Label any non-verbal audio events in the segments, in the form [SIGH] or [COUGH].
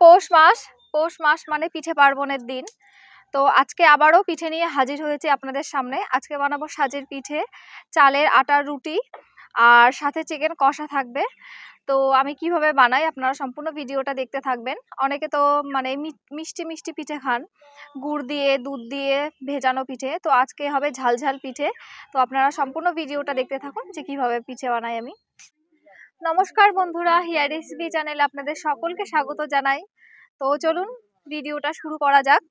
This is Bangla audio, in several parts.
পৌষ মাস পৌষ মাস মানে পিঠে পার্বণের দিন। তো আজকে আবারও পিঠে নিয়ে হাজির হয়েছে আপনাদের সামনে। আজকে বানাবো সাজের পিঠে, চালের আটার রুটি আর সাথে চিকেন কষা থাকবে। তো আমি কীভাবে বানাই আপনারা সম্পূর্ণ ভিডিওটা দেখতে থাকবেন। অনেকে তো মানে মিষ্টি মিষ্টি পিঠে খান। গুড় দিয়ে, দুধ দিয়ে ভেজানো পিঠে। তো আজকে হবে ঝাল ঝাল পিঠে। তো আপনারা সম্পূর্ণ ভিডিওটা দেখতে থাকুন যে কীভাবে পিঠে বানাই আমি। নমস্কার বন্ধুরা হিয়ার রেসিপি চ্যানেলে আপনাদের সকলকে স্বাগত জানাই। তো চলুন ভিডিওটা শুরু করা যাক।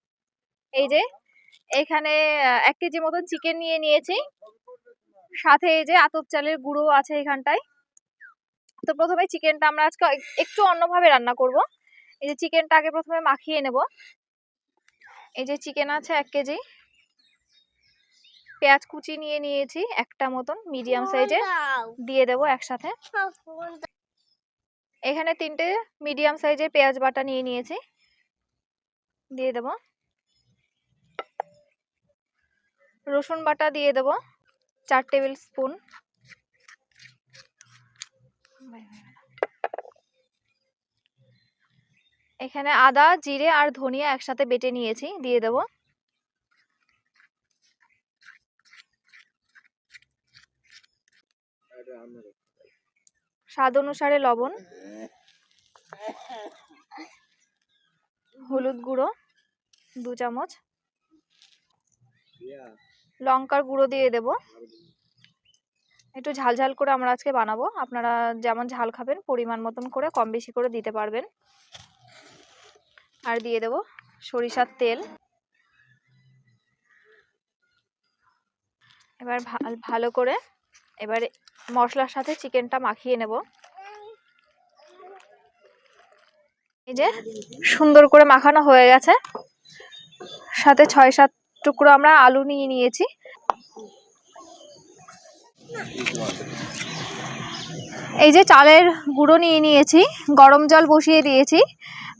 এই যে, এখানে এক কেজি মতন চিকেন নিয়ে নিয়েছি। সাথে এই যে আতপ চালের গুঁড়ো আছে এখানটায়। তো প্রথমে চিকেনটা আমরা আজকে একটু অন্যভাবে রান্না করব। এই যে চিকেনটা আগে প্রথমে মাখিয়ে নেব। এই যে চিকেন আছে এক কেজি। পেঁয়াজ কুচি নিয়ে নিয়েছি একটা মতন মিডিয়াম সাইজের দিয়ে দেবো একসাথে। এখানে তিনটে মিডিয়াম সাইজের পেঁয়াজ বাটা নিয়ে নিয়েছি। দিয়ে দেব। রসুন বাটা দিয়ে দেব চার টেবিল স্পুন। এখানে আদা জিরে আর ধনিয়া একসাথে বেটে নিয়েছি দিয়ে দেব। স্বাদ অনুসারে লবণ, হলুদ গুঁড়ো, দু চামচ। লঙ্কার গুঁড়ো দিয়ে দেব। একটু ঝাল ঝাল করে আমরা আজকে বানাবো। আপনারা যেমন ঝাল খাবেন, পরিমাণ মতন করে, কম বেশি করে দিতে পারবেন। আর দিয়ে দেব সরিষার তেল। এবার ভালো করে এবারে মশলার সাথে চিকেনটা মাখিয়ে নেব। এই যে সুন্দর করে মাখানো হয়ে গেছে। সাথে ছয় সাত টুকরো আমরা আলু নিয়ে নিয়েছি। এই যে চালের গুঁড়ো নিয়ে নিয়েছি, গরম জল বসিয়ে দিয়েছি।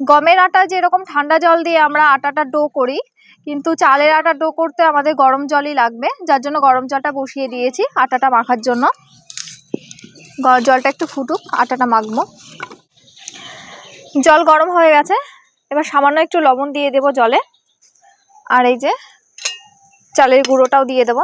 গমের আটা যেরকম ঠান্ডা জল দিয়ে আমরা আটাটা ডো করি, কিন্তু চালের আটা ডো করতে আমাদের গরম জলই লাগবে, যার জন্য গরম জলটা বসিয়ে দিয়েছি আটাটা মাখার জন্য। জলটা একটু ফুটুক, আটাটা মাখবো। জল গরম হয়ে গেছে। এবার সামান্য একটু লবণ দিয়ে দেব জলে। আর এই যে চালের গুঁড়োটাও দিয়ে দেব।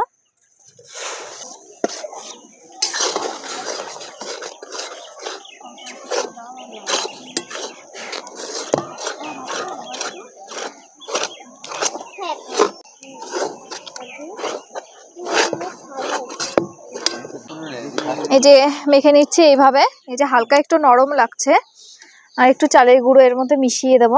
এই যে মেখে নিচ্ছি এইভাবে। এই যে হালকা একটু নরম লাগছে। আর একটু চালের গুঁড়ো এর মধ্যে মিশিয়ে দেব।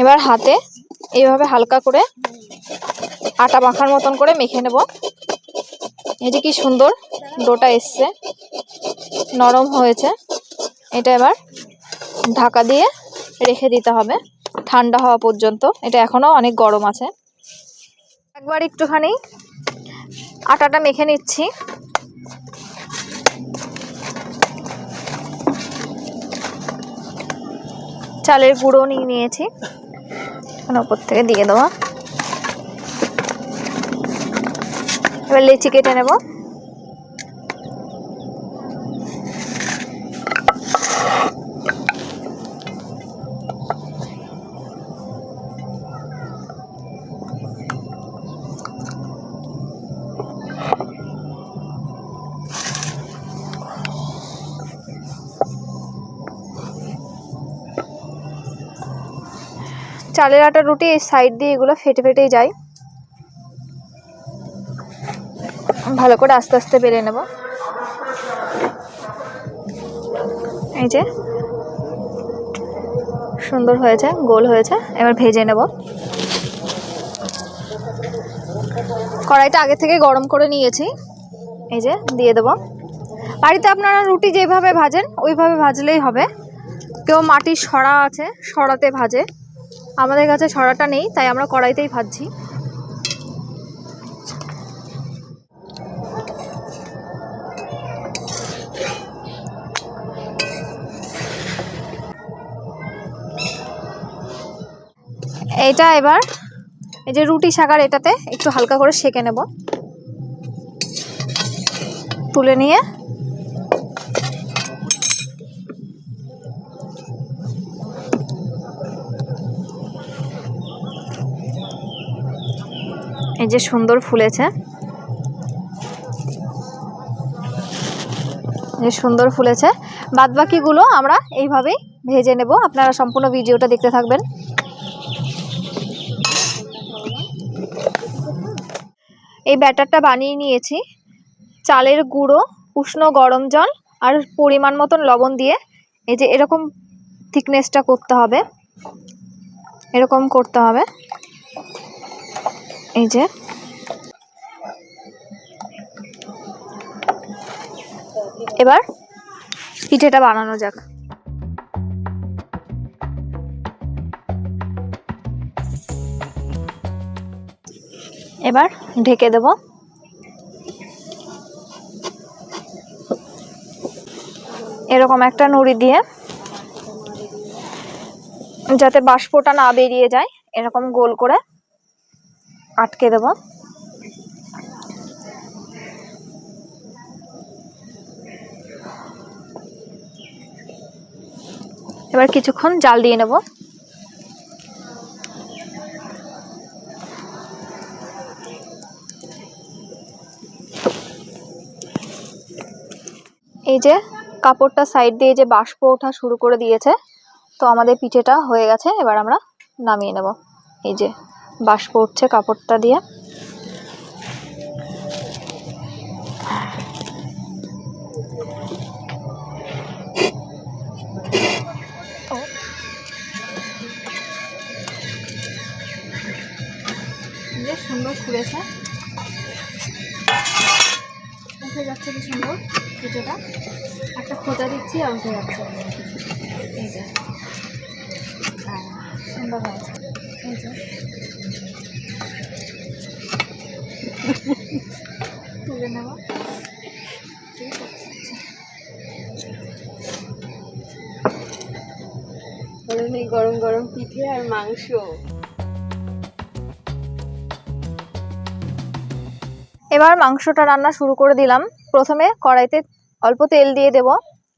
এবার হাতে এইভাবে হালকা করে আটা মাখার মতন করে মেখে নেব। এই যে কি সুন্দর ডোটা এসছে। নরম হয়েছে। এটা এবার ঢাকা দিয়ে রেখে দিতে হবে। ঠান্ডা হওয়া পর্যন্ত। এটা এখনও অনেক গরম আছে। একবার একটুখানি আটাটা মেখে নিচ্ছি। চালের গুঁড়ো নিয়ে নিয়েছি। এখন ওপর থেকে দিয়ে দেওয়া এবার লেচি কেটে নেব। চালের আটার রুটি এই সাইড দিয়ে এগুলো ফেটে ফেটেই যায়। ভালো করে আস্তে আস্তে বেলে নেব। এই যে, সুন্দর হয়েছে, গোল হয়েছে, এবার ভেজে নেব। কড়াইটা আগে থেকে গরম করে নিয়েছি। এই যে, দিয়ে দেব। বাড়িতে আপনারা রুটি যেভাবে ভাজেন, ওইভাবে ভাজলেই হবে। কেউ মাটির সরা আছে সরাতে ভাজে। আমাদের কাছে ছড়াটা নেই, তাই আমরা কড়াইতেই ভাজছি। এটা এবার, এই যে রুটি শাকার এটাতে একটু হালকা করে সেকে নেব। তুলে নিয়ে এই যে সুন্দর ফুলেছে। যে সুন্দর ফুলেছে। বাদ বাকিগুলো আমরা এইভাবেই ভেজে নেব। আপনারা সম্পূর্ণ ভিডিওটা দেখতে থাকবেন। এই ব্যাটারটা বানিয়ে নিয়েছি। চালের গুঁড়ো, উষ্ণ গরম জল আর পরিমাণ মতন লবণ দিয়ে এই যে এরকম থিকনেসটা করতে হবে। এরকম করতে হবে। এই যে। এবার পিঠেটা বানানো যাক। এবার ঢেকে দেব। এরকম একটা নুড়ি দিয়ে। যাতে বাষ্পটা না বেরিয়ে যায়, এরকম গোল করে। আটকে দেব। এবার কিছুক্ষণ জাল দিয়ে নেব। এই যে কাপড়টা সাইড দিয়ে যে বাষ্প ওঠা শুরু করে দিয়েছে, তো আমাদের পিঠেটা হয়ে গেছে, এবার আমরা নামিয়ে নেব। এই যে বাষ্প উঠছে কাপড়টা দিয়ে। সুন্দর উঠে যাচ্ছে কি সুন্দর একটা খোঁজা দিচ্ছি আর উঠে যাচ্ছে। এই সুন্দর হয়েছে। তুলে এই গরম গরম পিঠে আর মাংস। এবার মাংসটা রান্না শুরু করে দিলাম। প্রথমে কড়াইতে অল্প তেল দিয়ে দেব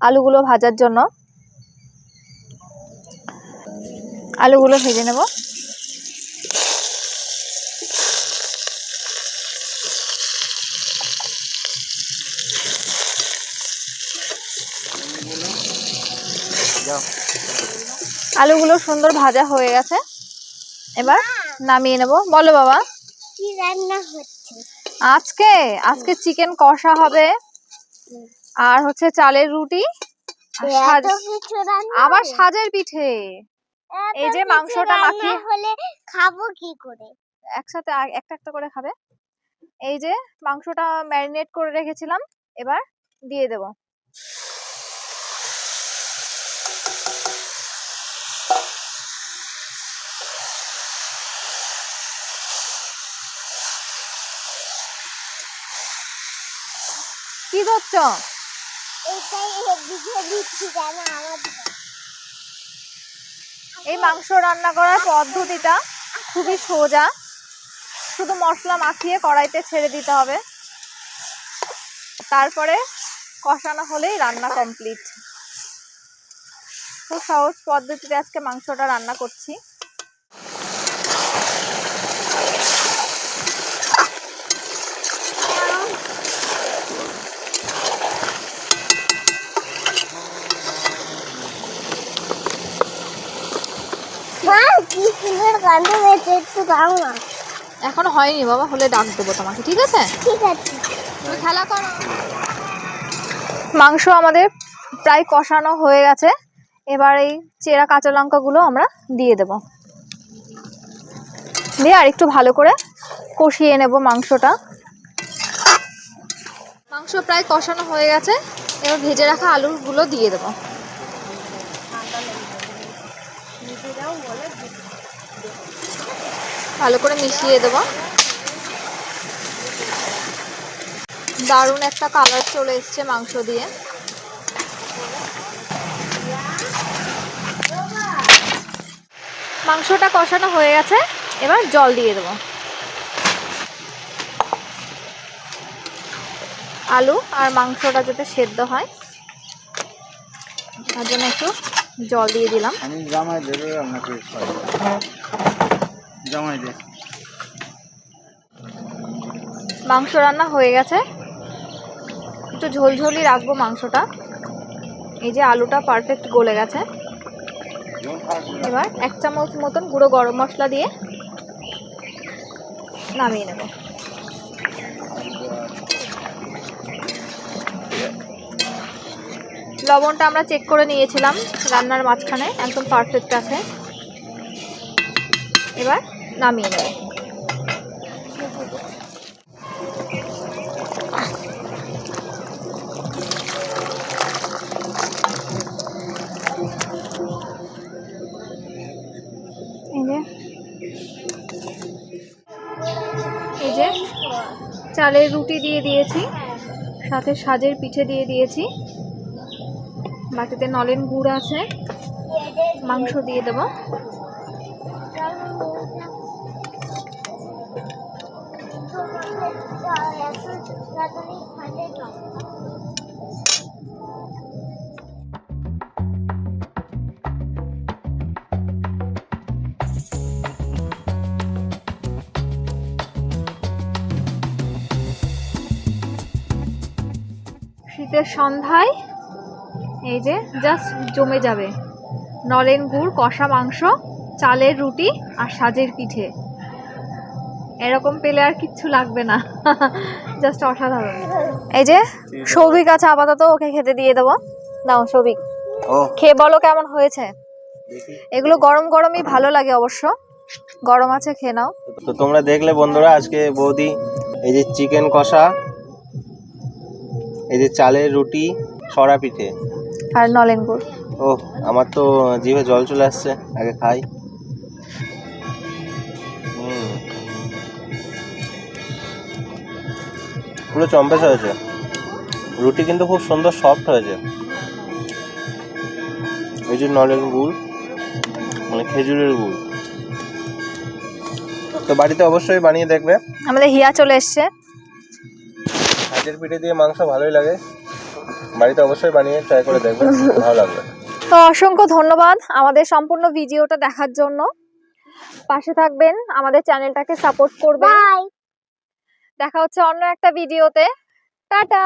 আলুগুলো ভাজার জন্য। আলুগুলো ভেজে নেব। আলুগুলো সুন্দর ভাজা হয়ে গেছে। এবার নামিয়ে নেব। বলো বাবা। কি রান্না হচ্ছে? আজকে আজকে চিকেন কষা হবে। আর হচ্ছে চালের রুটি। আবার সাজের পিঠে। এই যে মাংসটা মাখিয়ে- হলে খাব কি করে? একসাথে একটা একটা করে খাবে। এই যে মাংসটা ম্যারিনেট করে রেখেছিলাম। এবার দিয়ে দেব। কি আমার। এই মাংস রান্না করার পদ্ধতিটা খুবই সোজা। শুধু মশলা মাখিয়ে কড়াইতে ছেড়ে দিতে হবে। তারপরে কষানো হলেই রান্না কমপ্লিট। খুব সহজ পদ্ধতিতে আজকে মাংসটা রান্না করছি। কি সুন্দর গন্ধ হয়েছে একটু দাও না। এখনও হয়নি বাবা হলে ডাক দেবো তোমাকে ঠিক আছে? ঠিক আছে। তুমি খেলা করো। মাংস আমাদের প্রায় কষানো হয়ে গেছে। এবার এই চেরা কাঁচা লঙ্কাগুলো আমরা দিয়ে দেব। দিয়ে আর একটু ভালো করে কষিয়ে নেব মাংসটা। মাংস প্রায় কষানো হয়ে গেছে। এবার ভেজে রাখা আলুগুলো দিয়ে দেব। ভালো করে মিশিয়ে দেবো। দারুণ একটা কালার চলে এসছে মাংস দিয়ে। মাংসটা কষানো হয়ে গেছে, এবার জল দিয়ে দেবো। আলু আর মাংসটা যাতে সেদ্ধ হয়, তার জন্য একটু জল দিয়ে দিলাম। আমি জামাই দেবে আপনাকে জামাই দে মাংস রান্না হয়ে গেছে। একটু ঝোলঝোলই রাখব মাংসটা। এই যে আলুটা পারফেক্ট গলে গেছে। এবার এক চামচ মতন গুঁড়ো গরম মশলা দিয়ে নামিয়ে নেব। লবণটা আমরা চেক করে নিয়েছিলাম, রান্নার মাঝখানে, একদম পারফেক্ট আছে। এবার নামিয়ে নেব। এই যে, চালের রুটি দিয়ে দিয়েছি, সাথে সাজের পিঠে দিয়ে দিয়েছি। বাটিতে নলেন গুড় আছে মাংস দিয়ে দেবো। শীতের সন্ধ্যায় এই যে জাস্ট জমে যাবে। নলেন গুড় কষা মাংস চালের রুটি আর সাজের পিঠে। এরকম পেলে আর কিচ্ছু লাগবে না। [LAUGHS] জাস্ট অসাধারণ। এই যে সৌভিক আছে আপাতত ওকে খেতে দিয়ে দেবো। নাও সৌভিক। ও। খেয়ে বলো কেমন হয়েছে। এগুলো গরম গরমই ভালো লাগে অবশ্য। গরম আছে খেয়ে নাও। তো তোমরা দেখলে বন্ধুরা আজকে বৌদি এই যে চিকেন কষা এই যে চালের রুটি সরা পিঠে। আর নলেন গুড় ও আমার তো জিভে জল চলে আসছে আগে খাই। হুম। পুরো চম্পেস হয়েছে। রুটি কিন্তু খুব সুন্দর সফট হয়েছে। এই যে নলেন গুড় মানে খেজুরের গুড়। তো বাড়িতে অবশ্যই বানিয়ে দেখবে। আমাদের হিয়া চলে এসছে। হাঁসের পিঠে দিয়ে মাংস ভালোই লাগে। বাড়িতে অবশ্যই বানিয়ে ট্রাই করে দেখবেন ভালো লাগবে। তো অসংখ্য ধন্যবাদ আমাদের সম্পূর্ণ ভিডিওটা দেখার জন্য। পাশে থাকবেন আমাদের চ্যানেলটাকে সাপোর্ট করবেন। দেখা হচ্ছে অন্য একটা ভিডিওতে। টাটা!